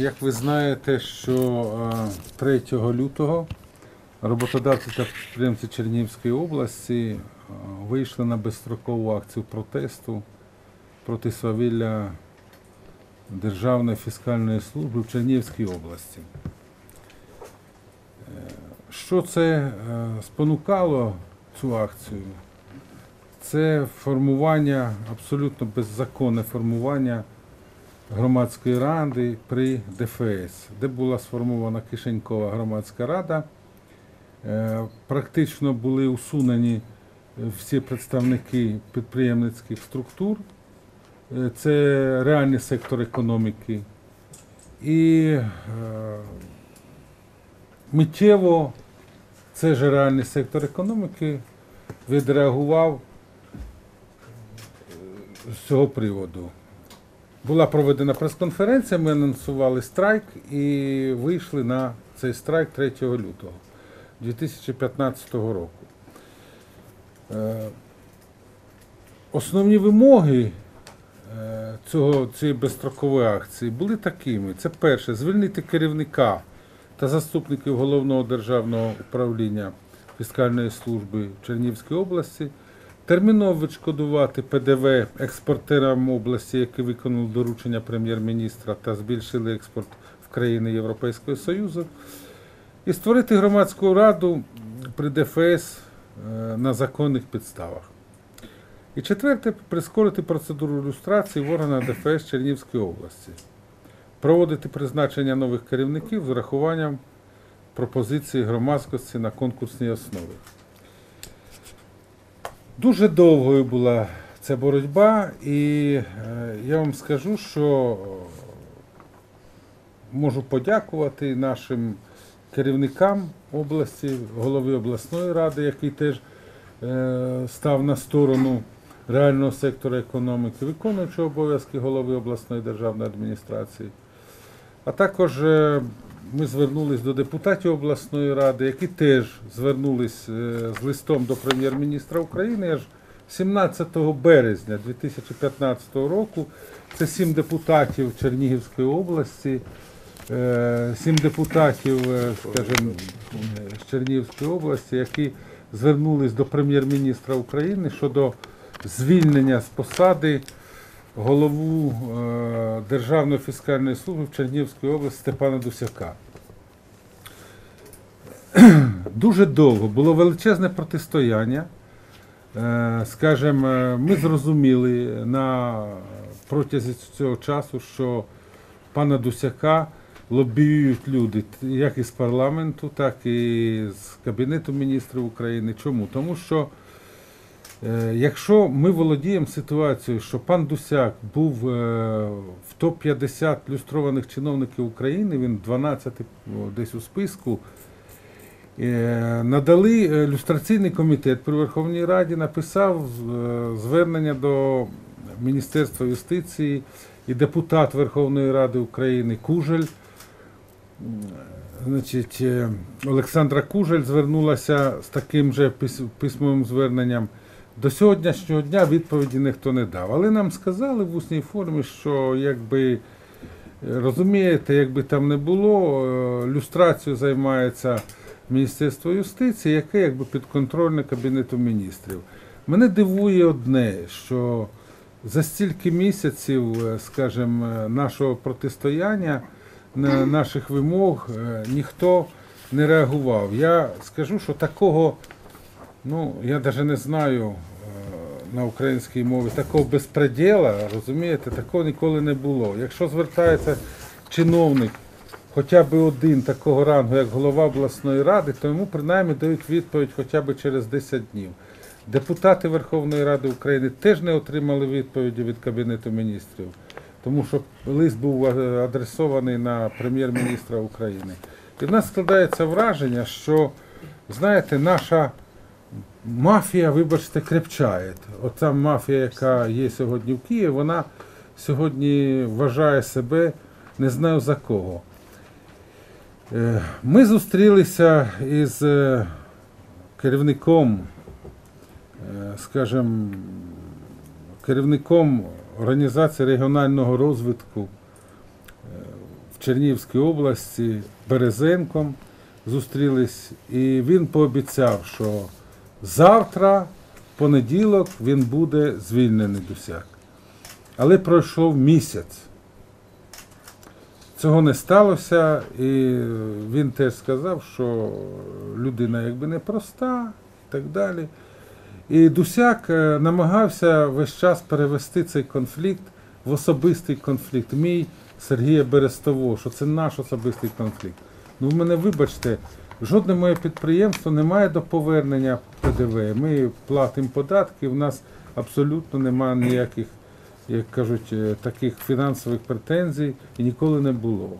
Як ви знаєте, що е, 3 лютого роботодавці та підприємці Чернігівської області е, вийшли на безстрокову акцію протесту проти свавілля Державної фіскальної служби в Чернігівській області. Е, Що це е, спонукало цю акцію? Це формування, абсолютно беззаконне формування громадської ради при ДФС, де була сформована кишенькова громадська рада. Е, Практично були усунені е, всі представники підприємницьких структур. Е, Це реальний сектор економіки. І миттєво цей же реальний сектор економіки відреагував з цього приводу. Була проведена прес-конференція, ми анонсували страйк і вийшли на цей страйк 3 лютого 2015 року. Е, Основні вимоги е, цього, цієї безстрокової акції були такими: це перше, звільнити керівника та заступників головного державного управління фіскальної служби в Чернігівській області, терміново відшкодувати ПДВ експортерам області, які виконали доручення прем'єр-міністра та збільшили експорт в країни Європейського Союзу, і створити громадську раду при ДФС е, на законних підставах. І четверте, прискорити процедуру люстрації в органах ДФС Чернігівської області, проводити призначення нових керівників з урахуванням пропозиції громадськості на конкурсній основі. Дуже довгою була ця боротьба, і е, я вам скажу, що можу подякувати нашим керівникам області, голові обласної ради, який теж е, став на сторону реального сектора економіки, виконуючого обов'язки голови обласної державної адміністрації. А також е, ми звернулись до депутатів обласної ради, які теж звернулись е, з листом до прем'єр-міністра України аж 17 березня 2015 року. Це сім депутатів Чернігівської області, е, сім депутатів, е, скажімо, з Чернігівської області, які звернулись до прем'єр-міністра України щодо звільнення з посади голову е, Державної фіскальної служби в Чернігівській області Степана Дусяка. Дуже довго було величезне протистояння. Е, Скажем, е, ми зрозуміли на протязі цього часу, що пана Дусяка лобіюють люди, як із парламенту, так і з Кабінету міністрів України. Чому? Тому що Якщо ми володіємо ситуацією, що пан Дусяк був е, в топ-50 люстрованих чиновників України, він 12 десь у списку, е, надали е, люстраційний комітет при Верховній Раді, написав е, звернення до Міністерства юстиції і депутат Верховної Ради України Кужель. Значить, е, Олександра Кужель звернулася з таким же письмовим зверненням. До сьогоднішнього дня відповіді ніхто не дав. Але нам сказали в усній формі, що якби розумієте, якби там не було, е, люстрацією займається Міністерство юстиції, яке якби підконтрольне Кабінету міністрів. Мене дивує одне, що за стільки місяців, е, скажімо, е, нашого протистояння, на наших вимог ніхто не реагував. Я скажу, що такого. Ну, я навіть не знаю на українській мові такого безпреділа, розумієте, такого ніколи не було. Якщо звертається чиновник, хоча б один такого рангу, як голова обласної ради, то йому принаймні дають відповідь хоча б через 10 днів. Депутати Верховної Ради України теж не отримали відповіді від Кабінету міністрів, тому що лист був е, адресований на прем'єр-міністра України. І в нас складається враження, що, знаєте, наша мафія, вибачте, крепчає. Оця мафія, яка є сьогодні в Києві, вона сьогодні вважає себе не знаю за кого. Е, Ми зустрілися із е, керівником, е, скажімо, керівником організації регіонального розвитку е, Чернігівській області Березенком зустрілись, і він пообіцяв, що завтра, понеділок, він буде звільнений Дусяк. Але пройшов місяць. Цього не сталося, і він теж сказав, що людина якби непроста і так далі. І Дусяк е, намагався весь час перевести цей конфлікт в особистий конфлікт. Мій Сергія Берестового, що це наш особистий конфлікт. Ну, в мене, вибачте, жодне моє підприємство не має до повернення ПДВ. Ми платимо податки, в нас абсолютно немає ніяких, як кажуть, е, таких фінансових претензій і ніколи не було.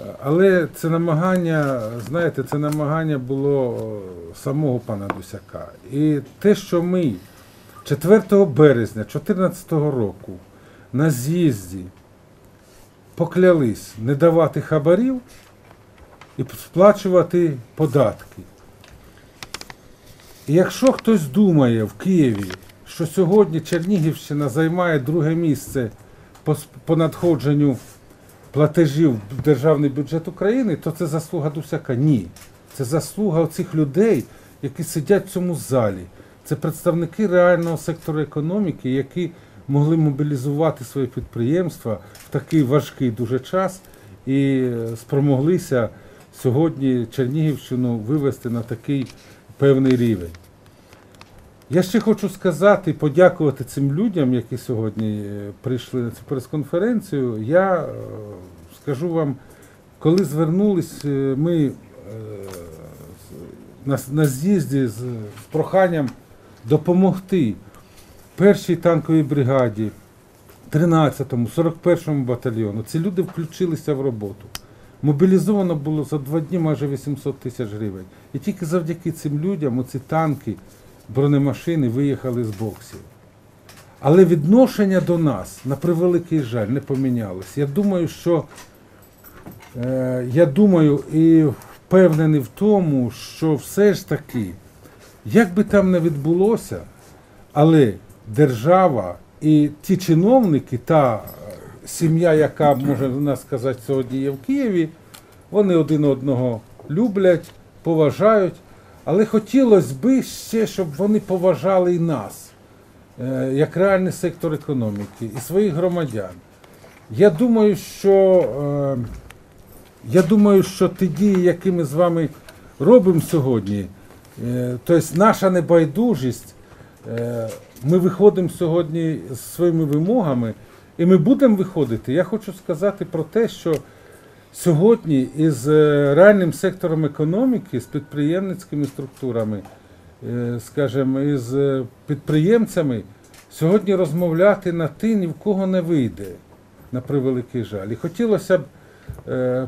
Е, Але це намагання, знаєте, це намагання було е, самого пана Дусяка. І те, що ми 4 березня 2014 року на з'їзді поклялись не давати хабарів і сплачувати податки. І якщо хтось думає в Києві, що сьогодні Чернігівщина займає друге місце по, надходженню платежів в державний бюджет України, то це заслуга Дусяка. Ні. Це заслуга цих людей, які сидять в цьому залі. Це представники реального сектору економіки, які могли мобілізувати свої підприємства в такий важкий дуже час і е, спромоглися сьогодні Чернігівщину вивести на такий певний рівень. Я ще хочу сказати, подякувати цим людям, які сьогодні е, прийшли на цю прес-конференцію. Я е, скажу вам, коли звернулись е, ми на, з'їзді з проханням допомогти першій танковій бригаді, 13-му, 41-му батальйону, ці люди включилися в роботу. Мобілізовано було за два дні майже 800 тисяч гривень. І тільки завдяки цим людям оці танки, бронемашини виїхали з боксів. Але відношення до нас, на превеликий жаль, не помінялось. Я думаю, що е, я думаю і впевнений в тому, що все ж таки, як би там не відбулося, але держава і ті чиновники, та сім'я, яка може нас сказати сьогодні є в Києві, вони один одного люблять, поважають. Але хотілося б ще, щоб вони поважали і нас, е, як реальний сектор економіки, і своїх громадян. Я думаю, що, е, я думаю, що ті дії, які ми з вами робимо сьогодні, е, тобто наша небайдужість, ми виходимо сьогодні з своїми вимогами, і ми будемо виходити. Я хочу сказати про те, що сьогодні із е, реальним сектором економіки, з підприємницькими структурами, е, скажімо, із е, підприємцями, сьогодні розмовляти на ти ні в кого не вийде, на превеликий жаль. І хотілося б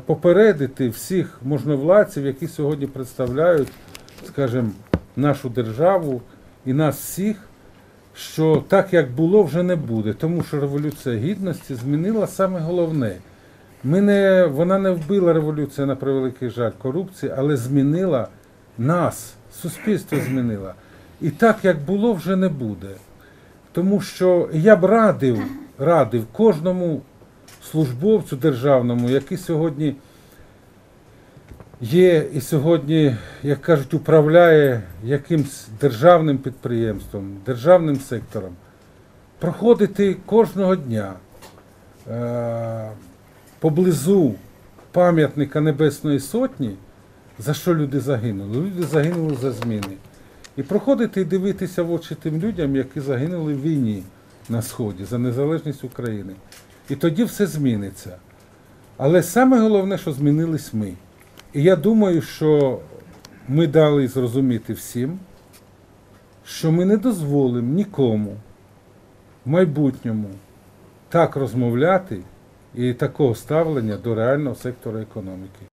попередити всіх можновладців, які сьогодні представляють, скажімо, нашу державу і нас всіх, що так як було, вже не буде, тому що революція гідності змінила саме головне. Ми не, вона не вбила революція на превеликий жаль корупції, але змінила нас, суспільство змінила. І так, як було, вже не буде. Тому що я б радив, радив кожному службовцю державному, який сьогодні є і сьогодні, як кажуть, управляє якимсь державним підприємством, державним сектором, проходити кожного дня е, поблизу пам'ятника Небесної Сотні, за що люди загинули. Люди загинули за зміни. І проходити і дивитися в очі тим людям, які загинули в війні на Сході за незалежність України. І тоді все зміниться. Але саме головне, що змінились ми. І я думаю, що ми дали зрозуміти всім, що ми не дозволимо нікому в майбутньому так розмовляти і такого ставлення до реального сектору економіки.